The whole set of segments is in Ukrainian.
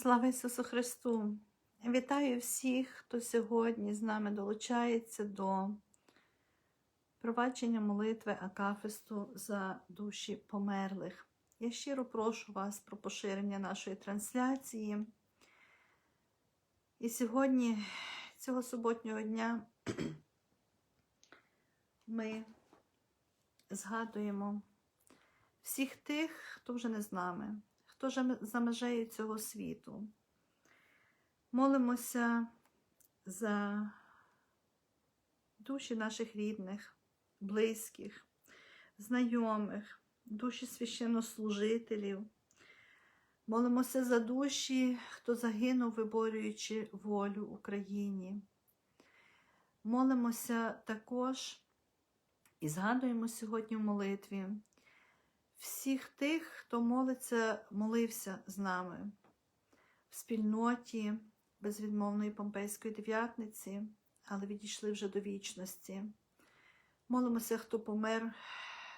Слава Ісусу Христу! Вітаю всіх, хто сьогодні з нами долучається до провадження молитви Акафисту за душі померлих. Я щиро прошу вас про поширення нашої трансляції. І сьогодні, цього суботнього дня, ми згадуємо всіх тих, хто вже не з нами, хто за межею цього світу. Молимося за душі наших рідних, близьких, знайомих, душі священнослужителів. Молимося за душі, хто загинув, виборюючи волю Україні. Молимося також і згадуємо сьогодні в молитві всіх тих, хто молиться, молився з нами в спільноті безвідмовної Помпейської дев'ятниці, але відійшли вже до вічності. Молимося, хто помер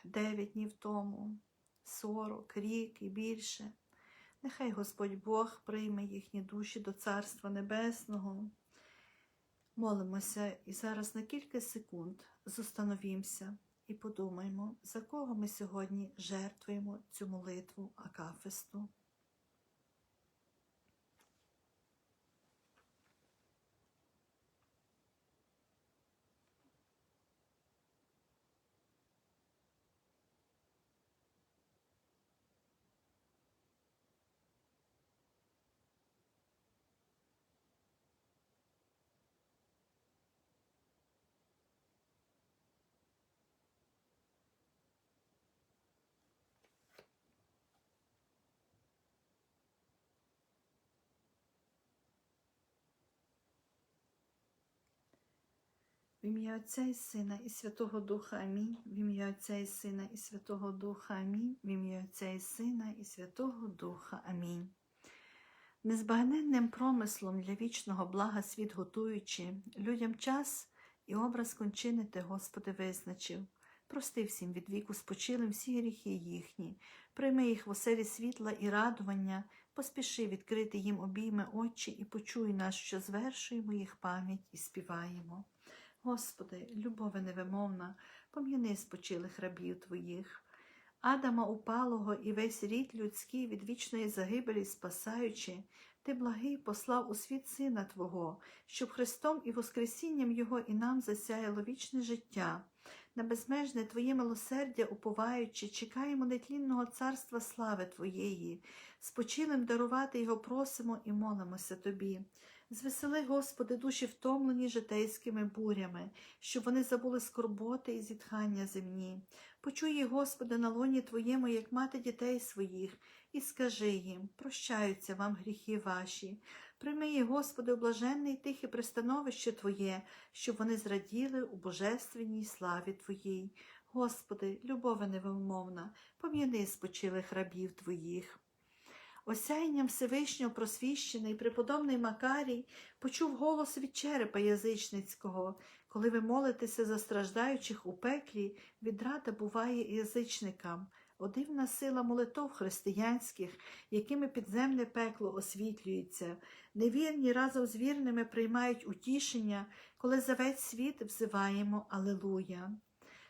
9 днів тому, 40, рік і більше. Нехай Господь Бог прийме їхні душі до Царства Небесного. Молимося і зараз на кілька секунд зустановімося і подумаймо, за кого ми сьогодні жертвуємо цю молитву Акафисту. В ім'я Отця і Сина і Святого Духа Амінь. В ім'я Отця і Сина і Святого Духа Амінь. В ім'я Отця і Сина і Святого Духа Амінь. Незбагненним промислом для вічного блага світ готуючи, людям час і образ кончини Ти, Господи, визначив. Прости всім від віку спочилим всі гріхи їхні, прийми їх в оселі світла і радування, поспіши відкрити їм обійми очі і почуй нас, що звершуємо їх пам'ять і співаємо. Господи, любове невимовна, пом'яни спочилих рабів Твоїх. Адама упалого і весь рід людський від вічної загибелі спасаючи, Ти благий послав у світ Сина Твого, щоб Христом і Воскресінням Його і нам засяяло вічне життя. На безмежне Твоє милосердя уповаючи, чекаємо нетлінного царства слави Твоєї, спочилим дарувати Його просимо і молимося Тобі. Звесели, Господи, душі втомлені житейськими бурями, щоб вони забули скорботи і зітхання земні. Почуй Господи, на лоні Твоєму, як мати дітей своїх, і скажи їм, прощаються вам гріхи ваші. Прийми їх, Господи, блаженне і тихе пристановище Твоє, щоб вони зраділи у божественній славі Твоїй. Господи, любове невимовна, пом'яни спочилих рабів Твоїх. Осяянням Всевишнього просвіщений преподобний Макарій почув голос від черепа язичницького. Коли ви молитеся за страждаючих у пеклі, відрада буває язичникам. О дивна сила молитов християнських, якими підземне пекло освітлюється. Невірні разом з вірними приймають утішення, коли за весь світ взиваємо Алелуя.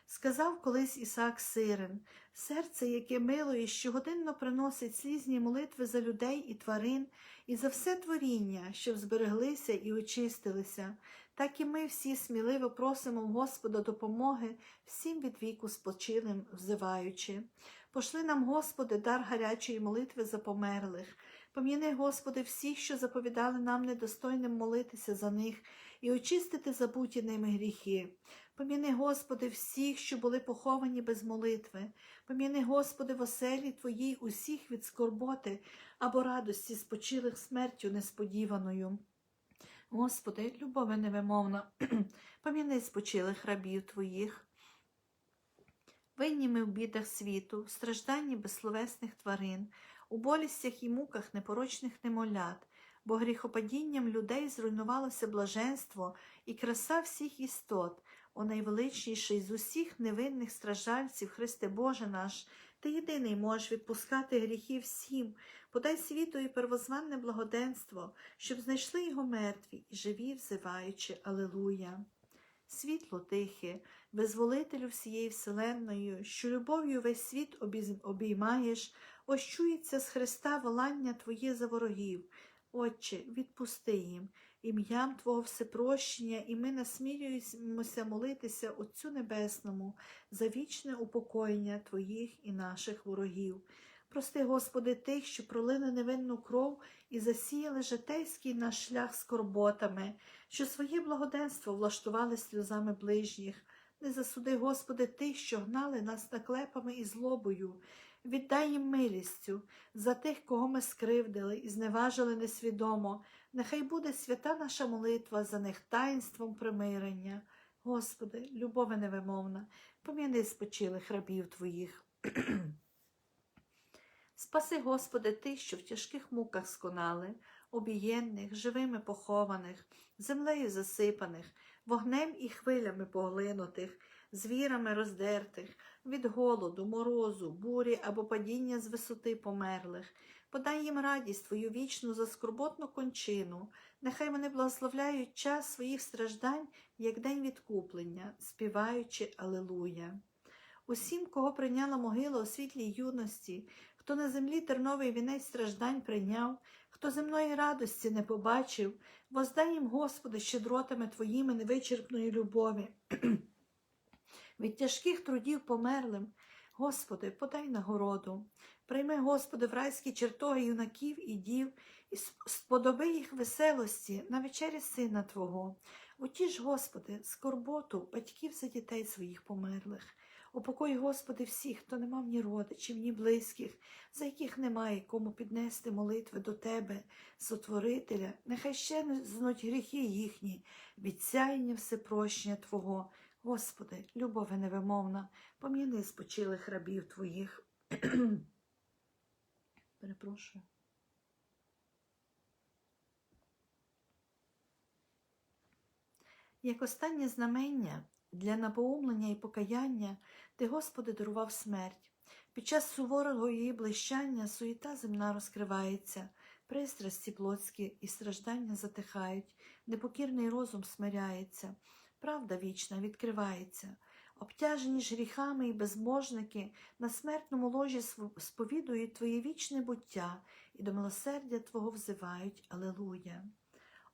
Сказав колись Ісаак Сирин, серце, яке милує, щогодинно приносить слізні молитви за людей і тварин, і за все творіння, щоб збереглися і очистилися, так і ми всі сміливо просимо Господа допомоги всім від віку спочилим взиваючи. Пошли нам, Господи, дар гарячої молитви за померлих. Пом'яни, Господи, всіх, що заповідали нам недостойним молитися за них і очистити забуті ними гріхи. Пом'яни, Господи, всіх, що були поховані без молитви. Пом'яни, Господи, в оселі Твоїй усіх від скорботи або радості, спочилих смертю несподіваною. Господи, любове невимовна, пом'яни спочилих рабів Твоїх. Винні ми в бідах світу, в стражданні безсловесних тварин, у болістях і муках непорочних немолят. Бо гріхопадінням людей зруйнувалося блаженство і краса всіх істот, о найвеличніший з усіх невинних страждальців, Христе Боже наш, ти єдиний можеш відпускати гріхи всім, подай світу і первозванне благоденство, щоб знайшли його мертві і живі, взиваючи Алилуя. Світло тихе, визволителю всієї вселенної, що любов'ю весь світ обіймаєш, ось чується з Христа волання Твоє за ворогів. Отче, відпусти їм, ім'ям Твого всепрощення, і ми насмілюємося молитися Отцю Небесному за вічне упокоєння Твоїх і наших ворогів. Прости, Господи, тих, що пролили невинну кров і засіяли житейський наш шлях скорботами, що своє благоденство влаштували сльозами ближніх. Не засуди, Господи, тих, що гнали нас наклепами і злобою. Віддай їм милістю за тих, кого ми скривдили і зневажили несвідомо. Нехай буде свята наша молитва за них таїнством примирення. Господи, любове невимовна, пом'яни спочилих рабів Твоїх. Спаси, Господи, тих, що в тяжких муках сконали, обієнних, живими похованих, землею засипаних, вогнем і хвилями поглинутих, звірами роздертих, від голоду, морозу, бурі або падіння з висоти померлих. Подай їм радість Твою вічну за скорботну кончину. Нехай вони благословляють час своїх страждань, як день відкуплення, співаючи Алилуя. Усім, кого прийняла могила у світлій юності, хто на землі терновий вінець страждань прийняв, хто земної радості не побачив, воздай їм, Господи, щедротами Твоїми невичерпної любові. Від тяжких трудів померлим, Господи, подай нагороду. Прийми, Господи, в райські чертоги юнаків і дів, і сподоби їх веселості на вечері Сина Твого. Утіш, Господи, скорботу батьків за дітей своїх померлих. Упокой, Господи, всіх, хто не мав ні родичів, ні близьких, за яких немає кому піднести молитви до Тебе, Сотворителя, нехай ще знуть гріхи їхні, від сяєння всепрощення Твого. Господи, любове невимовна, пом'яни спочилих рабів Твоїх. Перепрошую. Як останнє знамення для напоумлення і покаяння ти, Господи, дарував смерть. Під час суворого її блищання суєта земна розкривається, пристрасті плотські і страждання затихають, непокірний розум смиряється, правда вічна відкривається. Обтяжені ж гріхами і безможники на смертному ложі сповідують Твоє вічне буття і до милосердя Твого взивають Алелуя.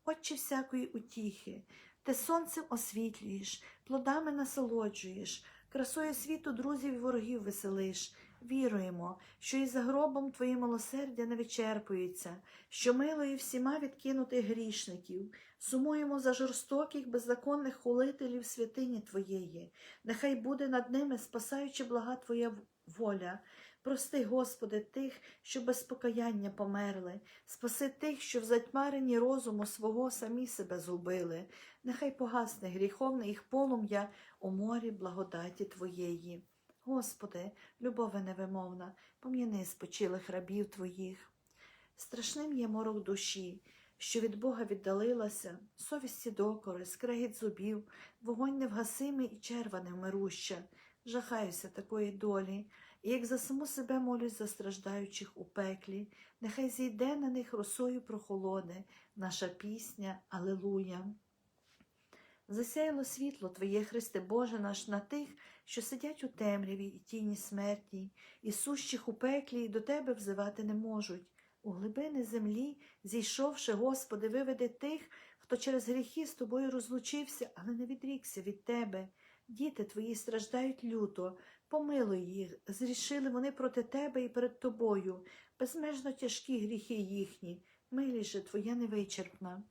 Отче всякої утіхи, ти сонцем освітлюєш, плодами насолоджуєш, красою світу друзів і ворогів веселиш. Віруємо, що і за гробом Твої милосердя не вичерпується, що милою всіма відкинутих грішників, сумуємо за жорстоких, беззаконних хулителів святині Твоєї. Нехай буде над ними спасаючи блага Твоя воля. Прости, Господи, тих, що без покаяння померли, спаси тих, що в затьмаренні розуму свого самі себе згубили. Нехай погасне гріховне їх полум'я у морі благодаті Твоєї. Господи, любове невимовна, пом'яни спочилих рабів Твоїх. Страшним є морок душі, що від Бога віддалилася, совісті докори, скрегіт зубів, вогонь невгасимий і черва невмируща. Жахаюся такої долі, і як за саму себе молюсь за страждаючих у пеклі, нехай зійде на них росою прохолоне, наша пісня Алилуя. Засяяло світло Твоє, Христе Боже наш, на тих, що сидять у темряві і тіні смертній, і сущих у пеклі, до Тебе взивати не можуть. У глибини землі, зійшовши, Господи, виведи тих, хто через гріхи з тобою розлучився, але не відрікся від Тебе. Діти Твої страждають люто, помилуй їх, зрішили вони проти Тебе і перед Тобою, безмежно тяжкі гріхи їхні, милість же Твоя невичерпна.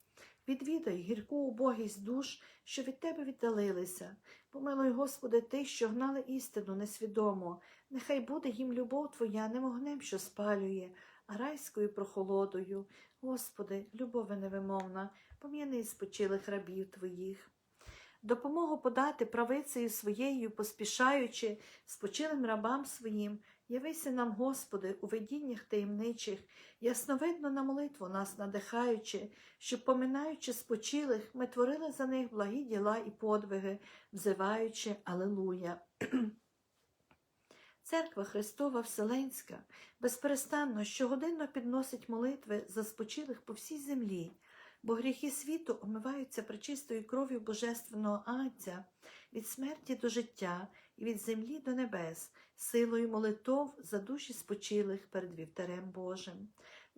Відвідай гірку убогість душ, що від Тебе віддалилися. Помилуй, Господи, тих, що гнали істину несвідомо. Нехай буде їм любов Твоя не вогнем, що спалює, а райською прохолодою. Господи, любове невимовна, пом'яни спочилих рабів Твоїх. Допомогу подати правицею своєю, поспішаючи спочилим рабам своїм, Явися нам, Господи, у видіннях таємничих, ясновидно на молитву нас надихаючи, щоб, поминаючи спочилих, ми творили за них благі діла і подвиги, взиваючи Алелуя. Церква Христова Вселенська безперестанно щогодинно підносить молитви за спочилих по всій землі, бо гріхи світу омиваються пречистою кров'ю Божественного Агця від смерті до життя і від землі до небес, силою молитов за душі спочилих перед вівтарем Божим.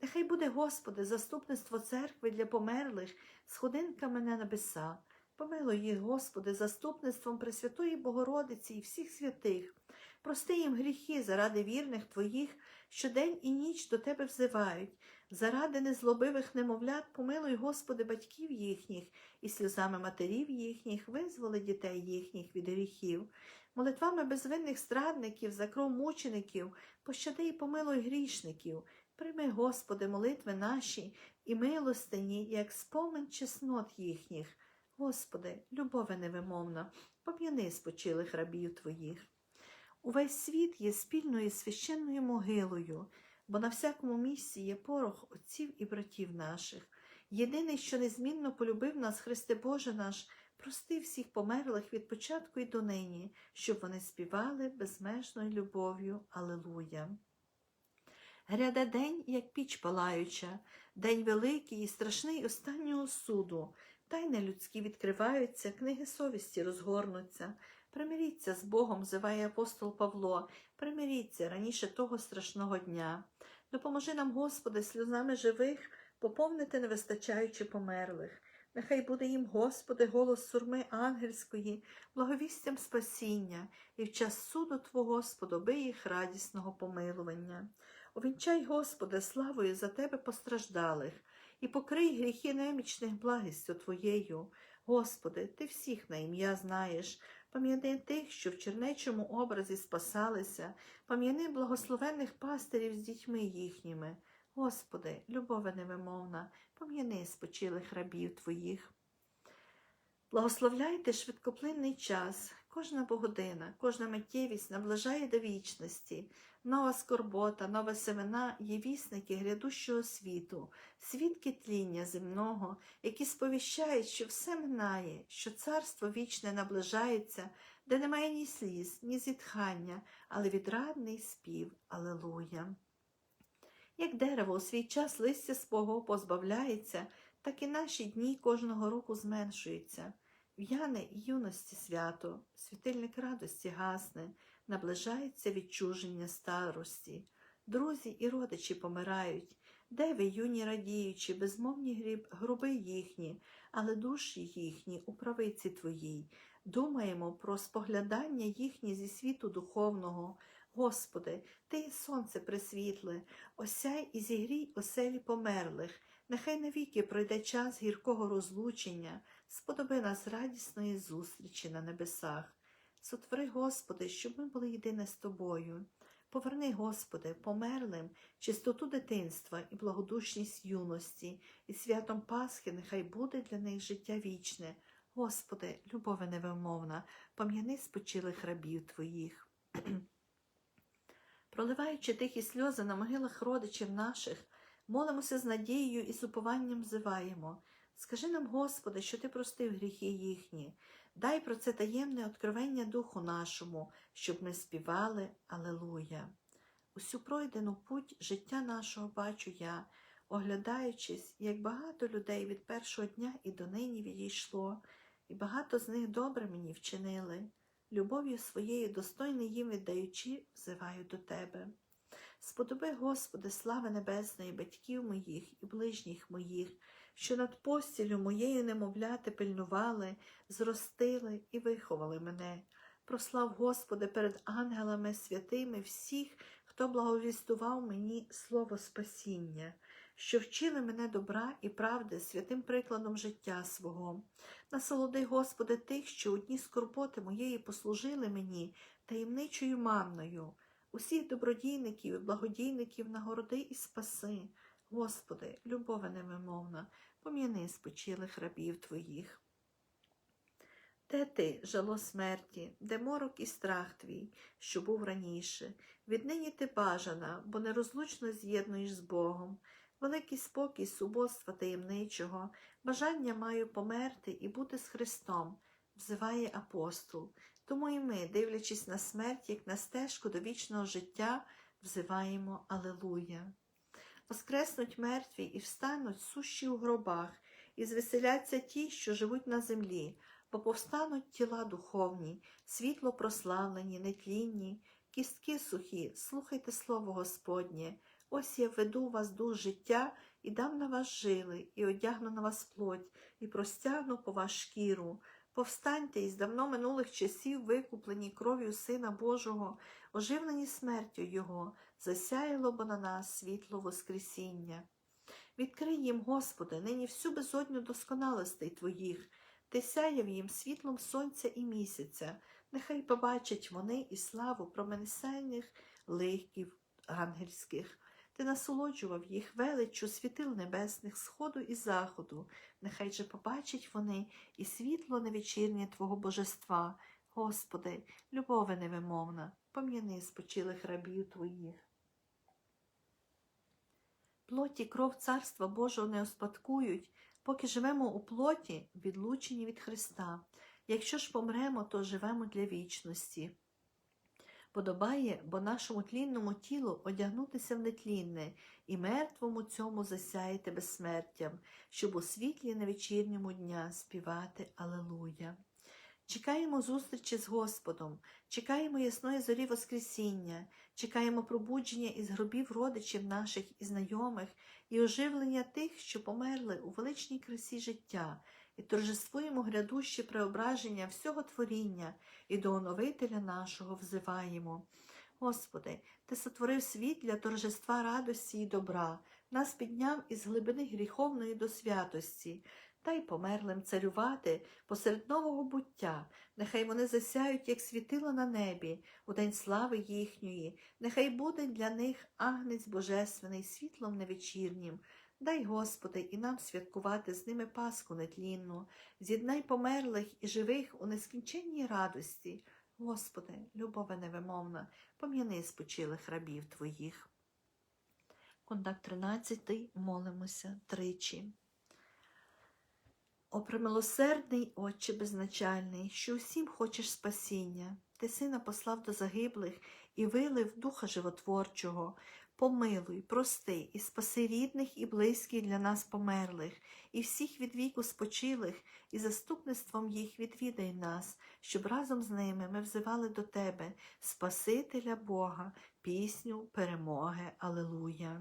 Нехай буде, Господи, заступництво церкви для померлих сходинками на небеса. Помилуй їх, Господи, заступництвом Пресвятої Богородиці і всіх святих. Прости їм гріхи заради вірних Твоїх, що день і ніч до Тебе взивають. Заради незлобивих немовлят помилуй, Господи, батьків їхніх, і сльозами матерів їхніх визволи дітей їхніх від гріхів. Молитвами безвинних страдників, за кров мучеників, пощади і помилуй грішників. Прийми, Господи, молитви наші і милостині, як спомин чеснот їхніх. Господи, любове невимовна, пом'яни спочилих рабів Твоїх. Увесь світ є спільною священною могилою, бо на всякому місці є порох отців і братів наших. Єдиний, що незмінно полюбив нас, Христе Боже наш, прости всіх померлих від початку і до нині, щоб вони співали безмежною любов'ю. Алелуя. Гряде день, як піч палаюча, день великий і страшний останнього суду. Тайни людські відкриваються, книги совісті розгорнуться. Примиріться з Богом, зиває апостол Павло, примиріться раніше того страшного дня. Допоможи нам, Господи, сльозами живих, поповнити невистачаючи померлих. Нехай буде їм, Господи, голос сурми ангельської, благовістям спасіння, і в час суду Твого сподоби їх радісного помилування. Овінчай, Господи, славою за Тебе постраждалих, і покрий гріхи немічних благістю Твоєю. Господи, Ти всіх на ім'я знаєш, пам'ятай тих, що в чернечому образі спасалися, пам'яни благословенних пастирів з дітьми їхніми. Господи, любове невимовна, пом'яни спочилих рабів Твоїх. Благословляйте швидкоплинний час, кожна богодина, кожна миттєвість наближає до вічності, нова скорбота, нова семена є вісники грядущого світу, свідки тління земного, які сповіщають, що все минає, що царство вічне наближається, де немає ні сліз, ні зітхання, але відрадний спів. Алелуя. Як дерево у свій час листя свого позбавляється, так і наші дні кожного року зменшуються. В'яне юності свято, світильник радості гасне, наближається відчуження старості. Друзі і родичі помирають, де ви, юні радіючи, безмовні груби їхні, але душі їхні у правиці твоїй. Думаємо про споглядання їхні зі світу духовного. Господи, Ти сонце присвітле, осяй і зігрій оселі померлих, нехай навіки пройде час гіркого розлучення, сподоби нас радісної зустрічі на небесах. Сотвори, Господи, щоб ми були єдине з Тобою. Поверни, Господи, померлим чистоту дитинства і благодушність юності, і святом Пасхи нехай буде для них життя вічне. Господи, любове невимовна, пам'яни спочилих рабів Твоїх. Проливаючи тихі сльози на могилах родичів наших, молимося з надією і з упованням взиваємо. Скажи нам, Господи, що Ти простив гріхи їхні. Дай про це таємне откровення Духу нашому, щоб ми співали Алелуя. Усю пройдену путь життя нашого бачу я, оглядаючись, як багато людей від першого дня і до нині відійшло, і багато з них добре мені вчинили. Любов'ю своєю достойно їм віддаючи, взиваю до Тебе. Сподоби, Господи, слави небесної, батьків моїх і ближніх моїх, що над постілю моєю немовляти пильнували, зростили і виховали мене. Прослав, Господи, перед ангелами святими всіх, хто благовістував мені слово спасіння, що вчили мене добра і правди святим прикладом життя свого. Насолоди, Господи, тих, що у дні скорботи моєї послужили мені таємничою манною, усіх добродійників і благодійників нагороди і спаси. Господи, любове невимовна, пом'яни спочилих рабів Твоїх. Де ти, жало смерті, де морок і страх твій, що був раніше? Віднині ти бажана, бо нерозлучно з'єднуєш з Богом. Великий спокій субоства таємничого, бажання маю померти і бути з Христом, взиває апостол. Тому і ми, дивлячись на смерть, як на стежку до вічного життя, взиваємо Алелуя. Воскреснуть мертві і встануть сущі у гробах, і звеселяться ті, що живуть на землі, бо повстануть тіла духовні, світло прославлені, нетлінні, кістки сухі, слухайте слово Господнє. Ось я веду вас дух життя і дам на вас жили, і одягну на вас плоть, і простягну по вас шкіру. Повстаньте із давно минулих часів, викуплені кров'ю Сина Божого, оживлені смертю Його, засяяло бо на нас світло Воскресіння. Відкрий їм, Господи, нині всю безодню досконалостей Твоїх, Ти сяяв їм світлом сонця і місяця, нехай побачать вони і славу променесенних лихків ангельських. Ти насолоджував їх величчю світил небесних сходу і заходу, нехай же побачать вони і світло невечірнє Твого божества. Господи, любове невимовна, пом'яни спочилих рабів Твоїх. Плоті кров Царства Божого не успадкують, поки живемо у плоті, відлучені від Христа. Якщо ж помремо, то живемо для вічності. Подобає, бо нашому тлінному тілу одягнутися в нетлінне, і мертвому цьому засяяти безсмертям, щоб у світлі на вечірньому дня співати Алелуя. Чекаємо зустрічі з Господом, чекаємо ясної зорі Воскресіння, чекаємо пробудження із гробів родичів наших і знайомих, і оживлення тих, що померли у величній красі життя, і торжествуємо грядуще преображення всього творіння, і до оновителя нашого взиваємо. Господи, Ти сотворив світ для торжества радості і добра, нас підняв із глибини гріховної до святості, та й померлим царювати посеред нового буття, нехай вони засяють, як світило на небі, у день слави їхньої, нехай буде для них агнець божественний світлом невечірнім. Дай, Господи, і нам святкувати з ними Пасху нетлінну, з'єднай померлих і живих у нескінченній радості. Господи, любове невимовна, пом'яни спочилих рабів Твоїх. Контакт 13. Молимося тричі. О премилосердний Отче безначальний, що усім хочеш спасіння, ти сина послав до загиблих і вилив духа животворчого. Помилуй, прости і спаси рідних і близьких для нас померлих, і всіх від віку спочилих, і заступництвом їх відвідай нас, щоб разом з ними ми взивали до Тебе, Спасителя Бога, пісню перемоги. Алилуя.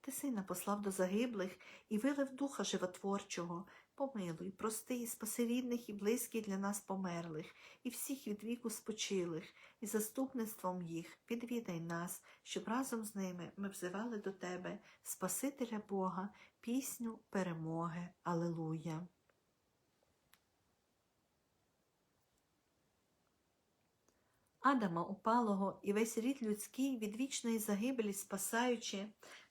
ти сина послав до загиблих і вилив духа животворчого. Помилуй, прости спаси рідних і близьких для нас померлих, і всіх від віку спочилих, і заступництвом їх відвідай нас, щоб разом з ними ми взивали до Тебе, Спасителя Бога, пісню перемоги. Алилуя. Адама упалого і весь рід людський від вічної загибелі спасаючи,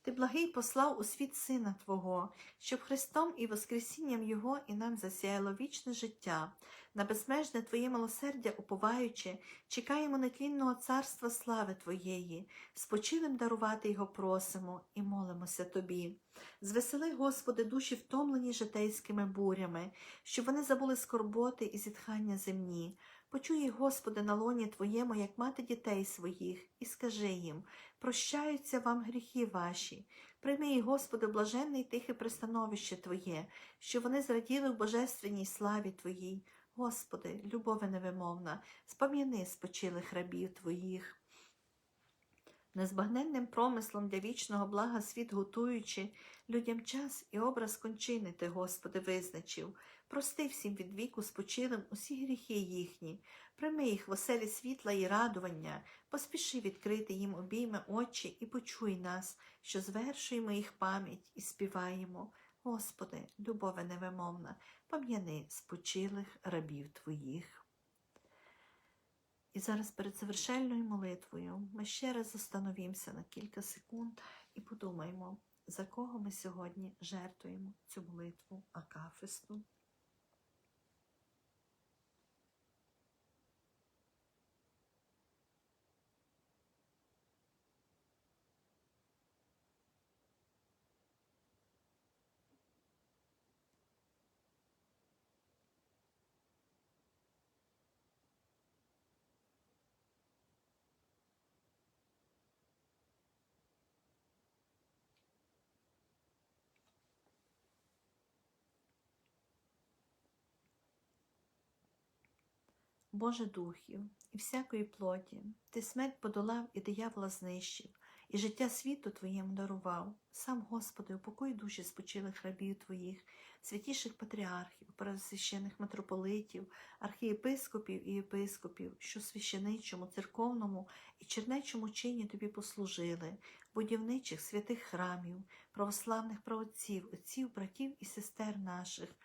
ти благий послав у світ Сина Твого, щоб Христом і Воскресінням Його і нам засяяло вічне життя, на безмежне Твоє милосердя уповаючи, чекаємо нетлінного царства слави Твоєї, спочилим дарувати Його просимо і молимося Тобі. Звесели, Господи, душі втомлені житейськими бурями, щоб вони забули скорботи і зітхання земні. Почуй, Господи, на лоні Твоєму, як мати дітей своїх, і скажи їм прощаються вам гріхи ваші. Прийми, Господи, блаженне й тихе пристановище Твоє, що вони зраділи в божественній славі Твоїй. Господи, любове невимовна, спам'яни спочилих рабів Твоїх. Незбагненним промислом для вічного блага світ готуючи, людям час і образ кончини ти, Господи, визначив. Прости всім від віку спочилим усі гріхи їхні, прийми їх в оселі світла і радування, поспіши відкрити їм обійми очі і почуй нас, що звершуємо їх пам'ять і співаємо. Господи, любове невимовна, пам'яни спочилих рабів Твоїх. І зараз перед завершальною молитвою ми ще раз остановімося на кілька секунд і подумаємо, за кого ми сьогодні жертвуємо цю молитву Акафисту. Боже духів і всякої плоті, ти смерть подолав і диявола знищив, і життя світу Твоєму дарував. Сам, Господи, упокой душі спочилих рабів Твоїх, святіших патріархів, правосвящених митрополитів, архієпископів і єпископів, що священичому, церковному і чернечому чині Тобі послужили, будівничих святих храмів, православних праотців, отців, братів і сестер наших,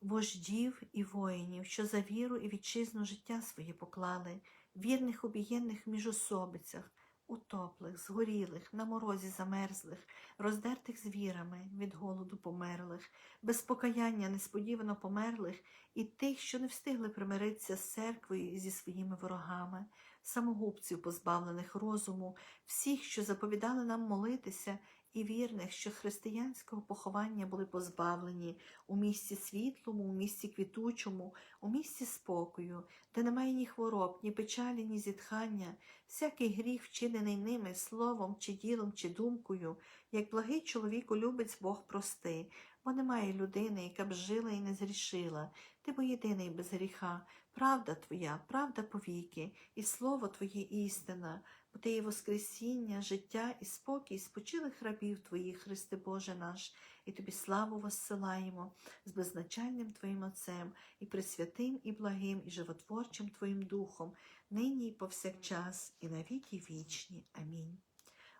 вождів і воїнів, що за віру і вітчизну життя своє поклали, вірних обієнних міжособицях, утоплих, згорілих, на морозі замерзлих, роздертих звірами від голоду померлих, без покаяння несподівано померлих, і тих, що не встигли примиритися з церквою і зі своїми ворогами, самогубців, позбавлених розуму, всіх, що заповідали нам молитися, і вірних, що християнського поховання були позбавлені у місці світлому, у місці квітучому, у місці спокою, де немає ні хвороб, ні печалі, ні зітхання, всякий гріх, вчинений ними словом, чи ділом, чи думкою, як благий чоловіку любець Бог прости, бо немає людини, яка б жила і не зрішила. Ти бо єдиний без гріха, правда Твоя, правда повіки, і слово Твоє істина, бо Ти є Воскресіння, життя і спокій спочилих рабів Твоїх, Христе Боже наш, і Тобі славу воссилаємо з беззначальним Твоїм Отцем, і пресвятим, і благим, і животворчим Твоїм Духом, нині і повсякчас, і на віки вічні. Амінь.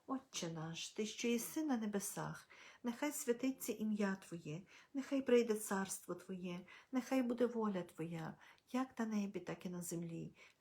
Отче наш, Ти, що єси на небесах, нехай святиться ім'я Твоє, нехай прийде царство Твоє, нехай буде воля Твоя, як на небі, так і на землі.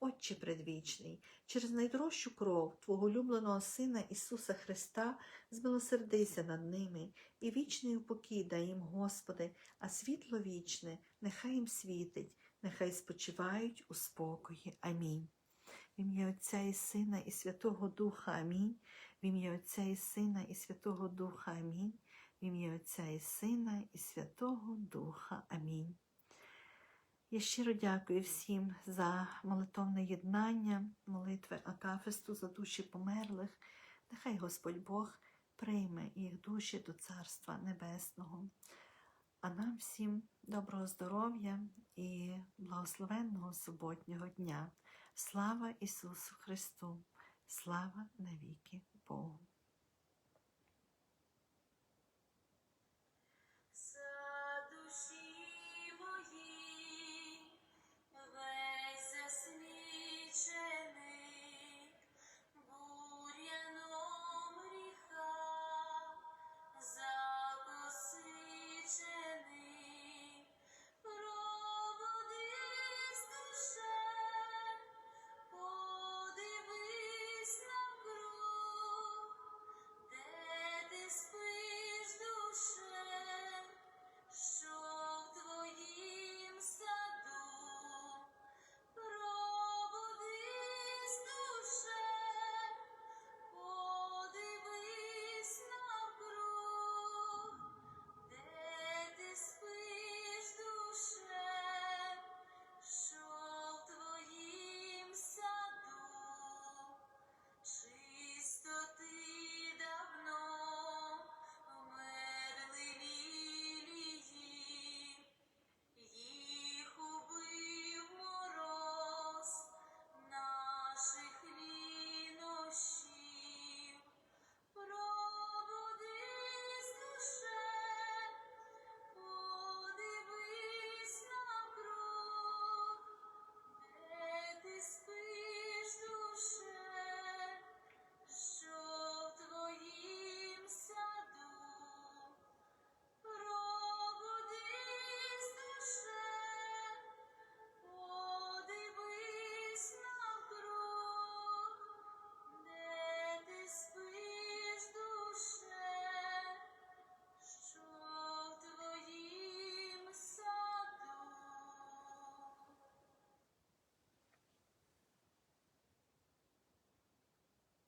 Отче предвічний, через найдорожчу кров Твого улюбленого Сина Ісуса Христа, змилосердися над ними, і вічний упокій дай їм, Господи, а світло вічне нехай їм світить, нехай спочивають у спокої. Амінь. В ім'я Отця і Сина і Святого Духа Амінь. В ім'я Отця і Сина і Святого Духа Амінь. В ім'я Отця і Сина і Святого Духа Амінь. Я щиро дякую всім за молитовне єднання, молитви Акафисту за душі померлих. Нехай Господь Бог прийме їх душі до Царства Небесного. А нам всім доброго здоров'я і благословенного суботнього дня. Слава Ісусу Христу! Слава навіки Богу!